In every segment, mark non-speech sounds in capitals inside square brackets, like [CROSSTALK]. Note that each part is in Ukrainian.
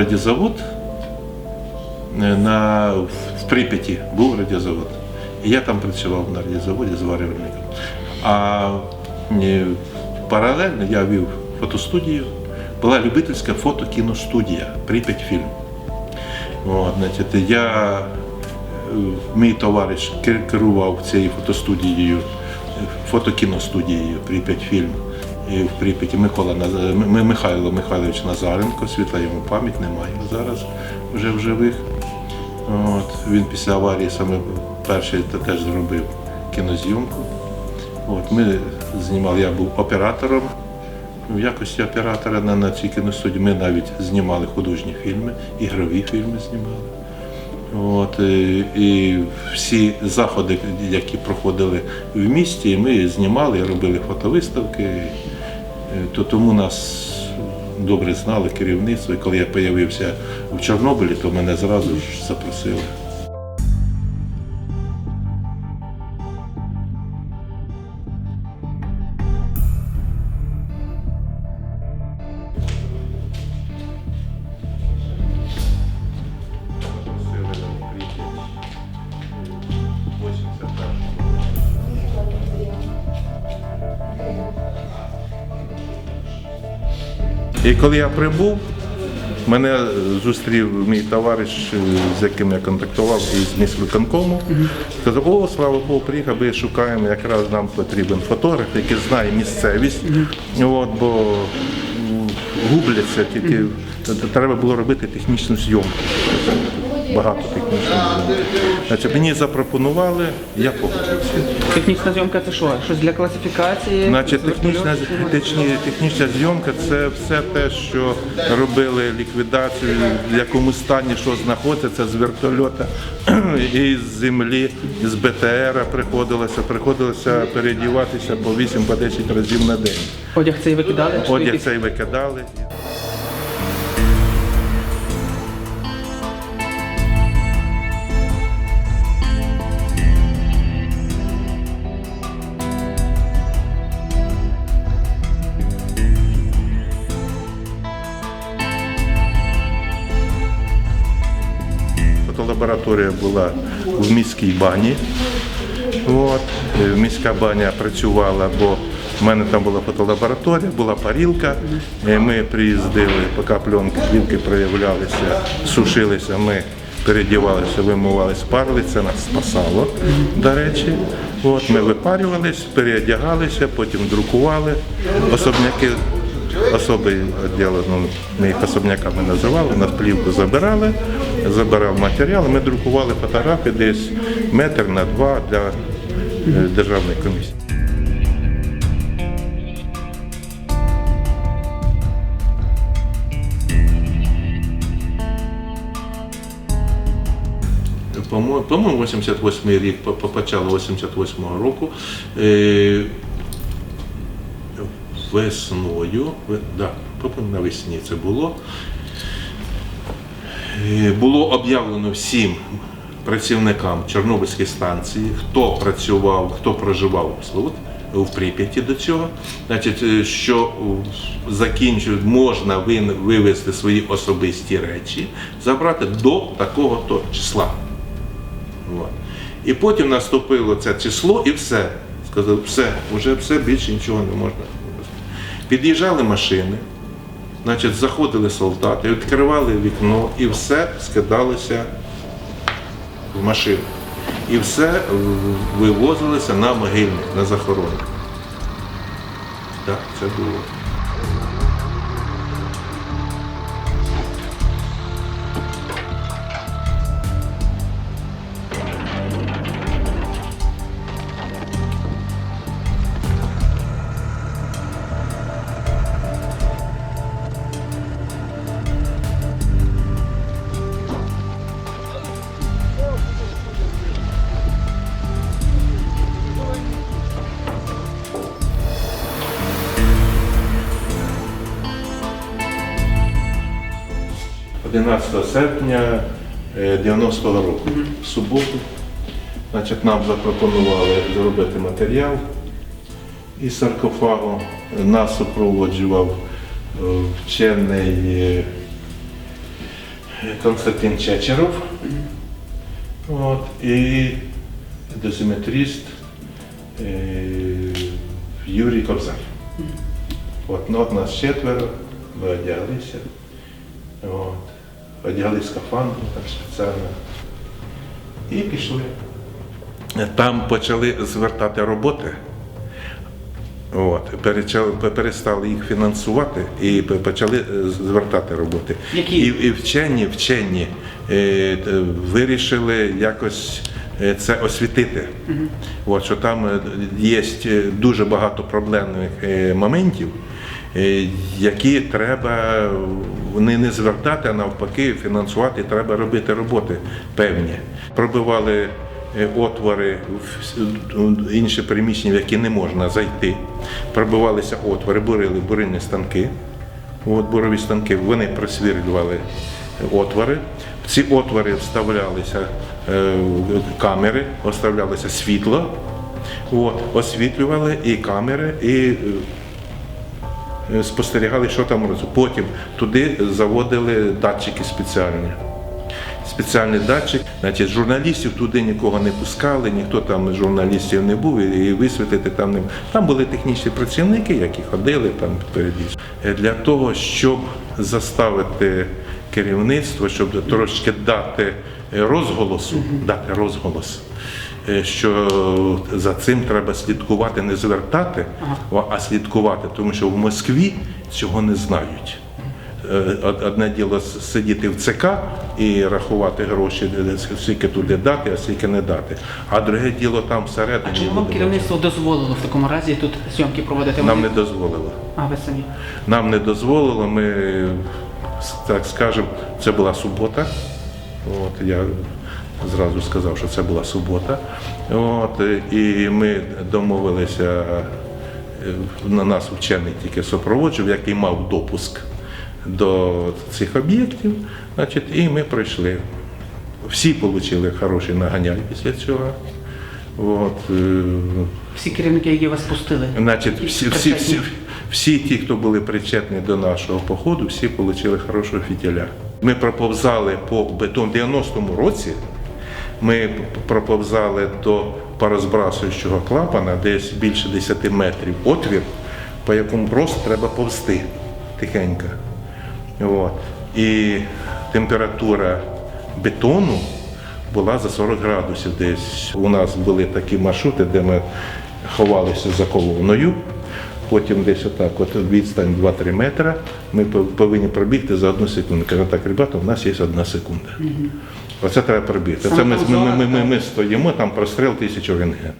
був радіозавод е, на, в Прип'яті був радіозавод. І я там працював на радіозаводі зварювальником. А е, паралельно я вів фотостудію. Була любительська фото-кіностудія Прип'ять фільм. От, значить, я, е, мій товариш керував цією фотостудією, фотокіностудією Прип'ять фільм в Прип'яті Микола М- Михайло Михайлович Назаренко, світла йому пам'ять, немає зараз вже в живих. От, він після аварії саме перший теж зробив кінозйомку. От, ми знімали, я був оператором. В якості оператора на, на цій кіностудії ми навіть знімали художні фільми, ігрові фільми знімали. От, і, і всі заходи, які проходили в місті, ми знімали, робили фотовиставки. То тому нас добре знали керівництво. І коли я з'явився в Чорнобилі, то мене зразу ж запросили. І коли я прибув, мене зустрів мій товариш, е, з яким я контактував із міськвиконкому. Сказав, о, слава Богу, приїхав, ми шукаємо, якраз нам потрібен фотограф, який знає місцевість. От, бо губляться тільки. Треба було робити технічну зйомку. Багато технічної. Значить, мені запропонували, я погодився. Технічна зйомка це що? Щось для класифікації? Значить, технічна, технічні, технічна зйомка це все те, що робили ліквідацію, в якому стані що знаходиться з вертольота [CLEARS THROAT] і з землі, з БТРа приходилося, приходилося переодіватися по 8 по 10 разів на день. Одяг цей викидали? Одяг цей викидали. Фотолабораторія була в міській бані. От. Е, Міська баня працювала, бо в мене там була фотолабораторія, була парілка. Е, Ми приїздили, поки пленки плівки проявлялися, сушилися, ми передівалися, вимивалися, парили, це нас спасало, до речі. От, ми випарювались, переодягалися, потім друкували. Особняки особи відділу, ну, ми їх особняками називали, нас плівку забирали, забирав матеріал, ми друкували фотографії десь метр на два для е, державної комісії. По-моєму, по-моєму, 88 рік, по, по початку 88 року. Весною, да, по-моєму, навесні це було. Е, Було об'явлено всім працівникам Чорнобильської станції, хто працював, хто проживав в Прип'яті до цього, значить, е, що закінчують, можна вивезти свої особисті речі, забрати до такого-то числа. От. І потім наступило це число і все. Сказали, все, вже все, більше нічого не можна. Під'їжджали машини, значить, заходили солдати, відкривали вікно і все скидалося в машину. І все вивозилося на могильник, на захоронку. Так, це було. – 11 серпня е, 90-го року, в суботу. Значить, нам запропонували зробити матеріал із саркофагу. Нас супроводжував е, вчений е, Константин Чечеров. От, і дозиметрист е, Юрій Кобзар. От, ну, от нас четверо, ми одяглися. От, одягли скафандр там спеціально. І пішли. Там почали звертати роботи. От, перестали їх фінансувати і почали е, звертати роботи. Які? І, і вчені, вчені е, вирішили якось е, це освітити. От, що там е, є дуже багато проблемних моментів, які треба не, не звертати, а навпаки, фінансувати, треба робити роботи певні. Пробивали е, отвори в інші приміщення, в які не можна зайти. Пробивалися отвори, бурили бурильні станки. От бурові станки, вони просвірлювали отвори. В ці отвори вставлялися е, камери, оставлялося світло, от, освітлювали і камери, і е, спостерігали, що там робиться. Потім туди заводили датчики спеціальні. Спеціальний датчик, значить, журналістів туди нікого не пускали, ніхто там журналістів не був, і висвітити там не там були технічні працівники, які ходили там передіж. Для того, щоб заставити керівництво, щоб трошки дати розголосу, дати розголос, е, що за цим треба слідкувати, не звертати, а слідкувати, тому що в Москві цього не знають. Е, Одне діло сидіти в ЦК і рахувати гроші, скільки туди дати, а скільки не дати. А друге діло там всередині. А чому вам керівництво дозволило в такому разі тут зйомки проводити? Нам не дозволило. А, ви самі. Нам не дозволило, ми, так скажемо, це була субота. От, я зразу сказав, що це була субота. От, і ми домовилися, е, на нас вчений тільки супроводжував, який мав допуск до цих об'єктів. Значить, і ми пройшли. Всі отримали хороший наганяй після цього. От, е, Всі керівники, які вас пустили. Значить, всі, всі, всі. Всі ті, хто були причетні до нашого походу, всі отримали хорошого фітіля. Ми проповзали по бетон в 90-му році. Ми проповзали до порозбрасуючого клапана, десь більше 10 метрів отвір, по якому просто треба повзти тихенько. От. І температура бетону була за 40 градусів десь. У нас були такі маршрути, де ми ховалися за колоною. Потім десь отак, от відстань 2-3 метри, ми повинні пробігти за одну секунду. Кажу, так, ребята, у нас є одна секунда. Оце треба пробігти. Це ми, ми, ми, ми, ми стоїмо, там простріл тисячу рентген.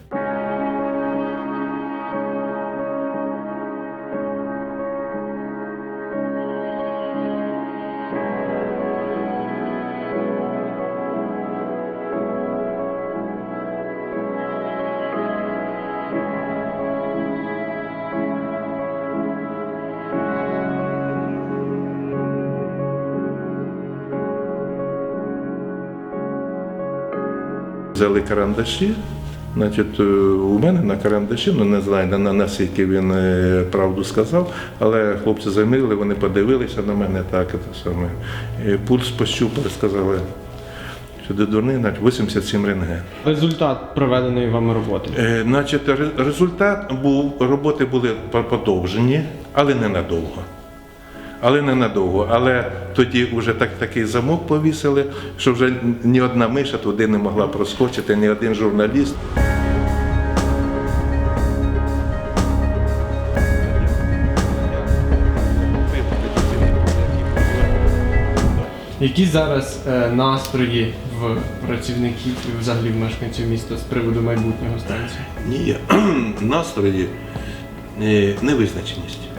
Взяли карандаші. Значить, е, у мене на карандаші, ну не знаю на, на наскільки він е, правду сказав, але хлопці замірили, вони подивилися на мене так, це саме. І пульс пощупали, сказали, що ти дурний, значить 87 рентген. Результат проведеної вами роботи. Е, Значить, результат був, роботи були подовжені, але ненадовго. Але ненадовго. Але тоді вже так, такий замок повісили, що вже ні одна миша туди не могла проскочити, ні один журналіст. Які зараз е, настрої в працівників і взагалі в мешканців міста з приводу майбутнього станції? Ні, [CLEARS THROAT] настрої е, невизначеність.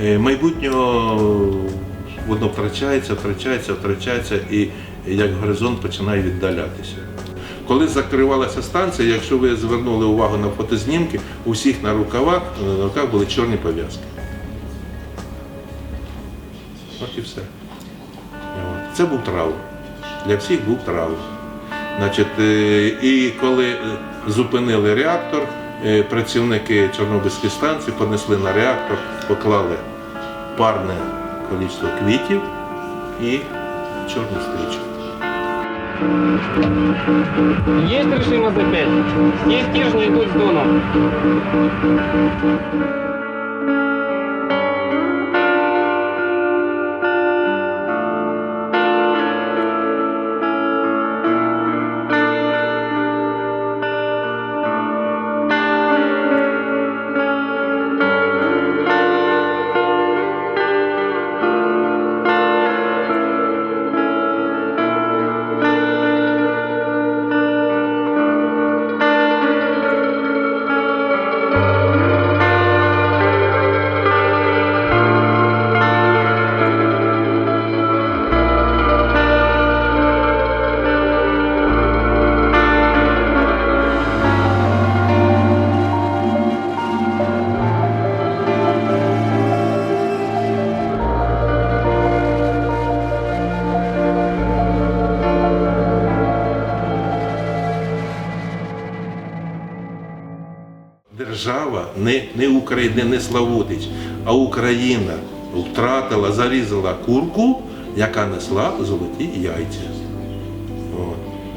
Е, Майбутнього воно втрачається, втрачається, втрачається і як горизонт починає віддалятися. Коли закривалася станція, якщо ви звернули увагу на фотознімки, у всіх на рукавах, на руках були чорні пов'язки. От і все. Це був травм. Для всіх був травм. Значить, е, і коли е, зупинили реактор, е, працівники Чорнобильської станції понесли на реактор, поклали парне кількість квітів і чорну стрічку. Есть решимость за пять. Все стержни идут с доном. Не, не Славутич, а Україна втратила, зарізала курку, яка несла золоті яйця.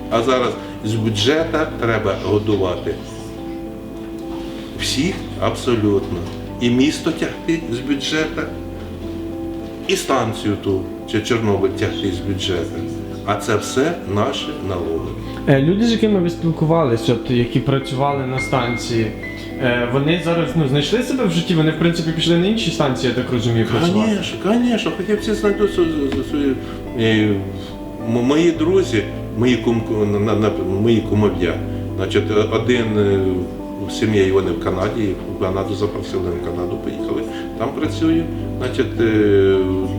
А зараз з бюджету треба годувати всіх абсолютно. І місто тягти з бюджету, і станцію ту, чи Чорнобиль тягти з бюджету. А це все наші налоги. Е, Люди, з якими ви спілкувалися, які працювали на станції, вони зараз ну, знайшли себе в житті, вони в принципі пішли на інші станції, я так розумію, працювати. Конечно, конечно, хоча всі знайдуть е, м- Мої друзі, мої кум, мої кумов'я, значить, один е, в сім'ї вони в Канаді, в Канаду запросили, в Канаду поїхали, там працює. Значить, е,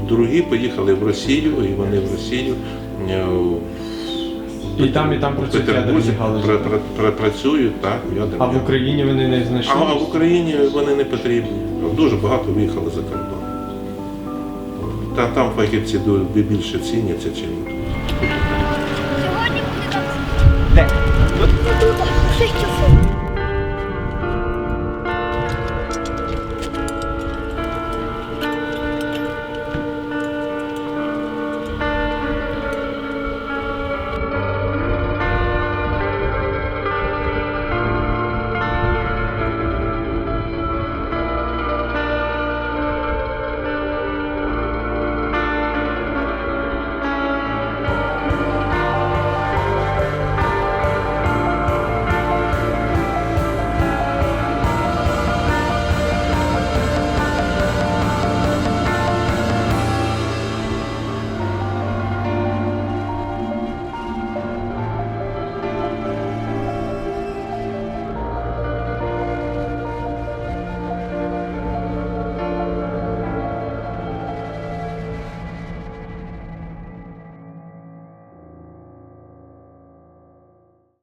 другі поїхали в Росію, і вони в Росію. І там, і там працюють Петербурзі ядерній галузі. пра- пра- пра- працюють, так, в ядерній А в Україні вони не знайшли. а в Україні вони не потрібні. Дуже багато виїхали за кордон. Та там фахівці ду- більше ціняться, ніж тут. Сьогодні буде там Де? тут 6 часов.